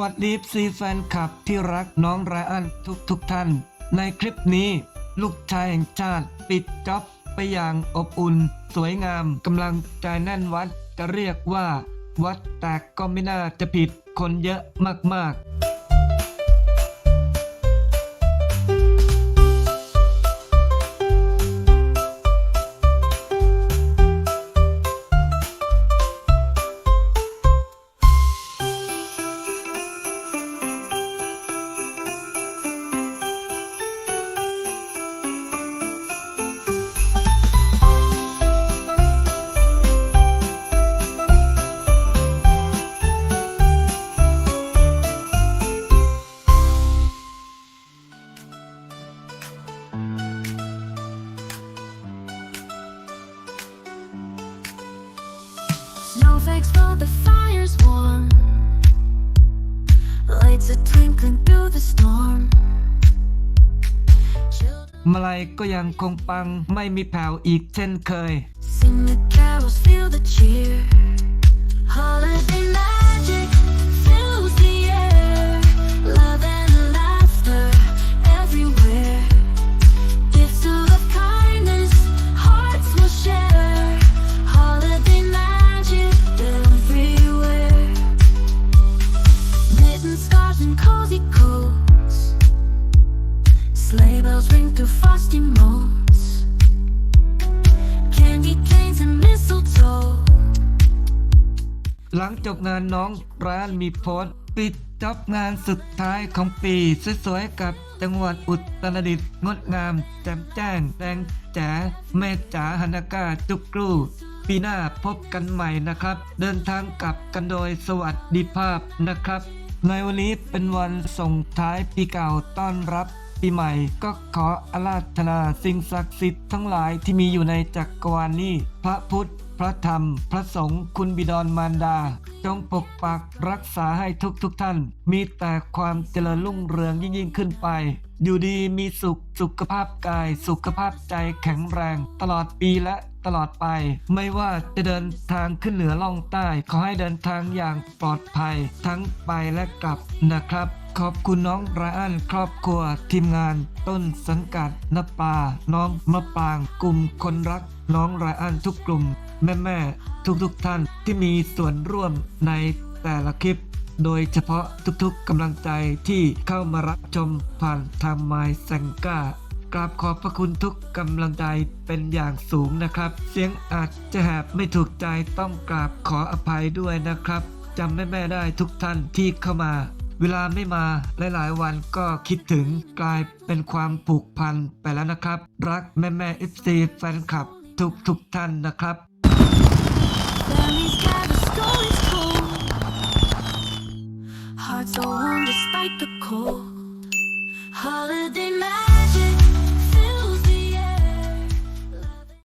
วัสดีซีแฟนคลับที่รักน้องไรอันทุกทุกท่าน ในคลิปนี้ ลูกชายแห่งชาติ ปิดจ็อบไปอย่างอบอุ่น สวยงามกำลังใจแน่นวัดจะเรียกว่า วัดแต่ก็ไม่น่าจะผิดคนเยอะมากๆ Snowflakes for the fire's warm. Lights are twinkling through the storm. Children มาลัยก็ยังคงปังไม่มีแผ่วอีกเช่นเคย sing the carols, feel the cheer. Cozy coats. Sleigh bells ring through frosty moats. Candy canes and mistletoe. หลังจบงานน้องร้านมีโพสต์ปิดจ็อบงานสุดท้ายของปีสวยๆกับจังหวัดอุตรดิตถ์งดงามแจ่มแจ้งแดงแจ๋แม่จ๋าฮานากาจุกรูปีหน้าพบกันใหม่นะครับ เดินทางกลับกันโดยสวัสดิภาพนะครับ ในวันนี้เป็นวันส่งท้ายปีเก่าต้อนรับปีใหม่ก็ขออาราธนาสิ่งศักดิ์สิทธิ์ทั้งหลายที่มีอยู่ในจักรวาลนี้ พระพุทธ พระธรรม พระสงฆ์คุณบิดรมารดา จงปกปักรักษาให้ทุกทุกท่าน มีแต่ความเจริญรุ่งเรืองยิ่งยิ่งขึ้นไป อยู่ดีมีสุขสุขภาพกาย สุขภาพใจแข็งแรง ตลอดปีและ ตลอดไป ไม่ว่าจะเดินทางขึ้นเหนือล่องใต้ ขอให้เดินทางอย่างปลอดภัยทั้งไปและกลับนะครับ ขอบคุณน้องไรอันครอบครัว ทีมงาน ต้นสังกัดนปา น้องมะปาง กลุ่มคนรัก น้องไรอันทุกกลุ่ม แม่แม่ๆทุกๆท่านที่มีส่วนร่วมในแต่ละคลิป โดยเฉพาะทุกๆกำลังใจที่เข้ามารับชมผ่านทางไมซ์แซงกา กราบขอบพระคุณทุกกำลังใจเป็นอย่างสูงนะครับ เสียงอาจจะแหบไม่ถูกใจต้องกราบขออภัยด้วยนะครับจำแม่แม่ๆได้ทุกท่านที่เข้ามา เวลาไม่มาหลายๆวันก็คิดถึงกลายเป็นความผูกพันไปแล้วนะครับ รักแม่แม่ FC แฟนคลับทุกทุกๆท่านนะครับ Families gather, school is cold. Hearts are warm despite the cold. Holiday.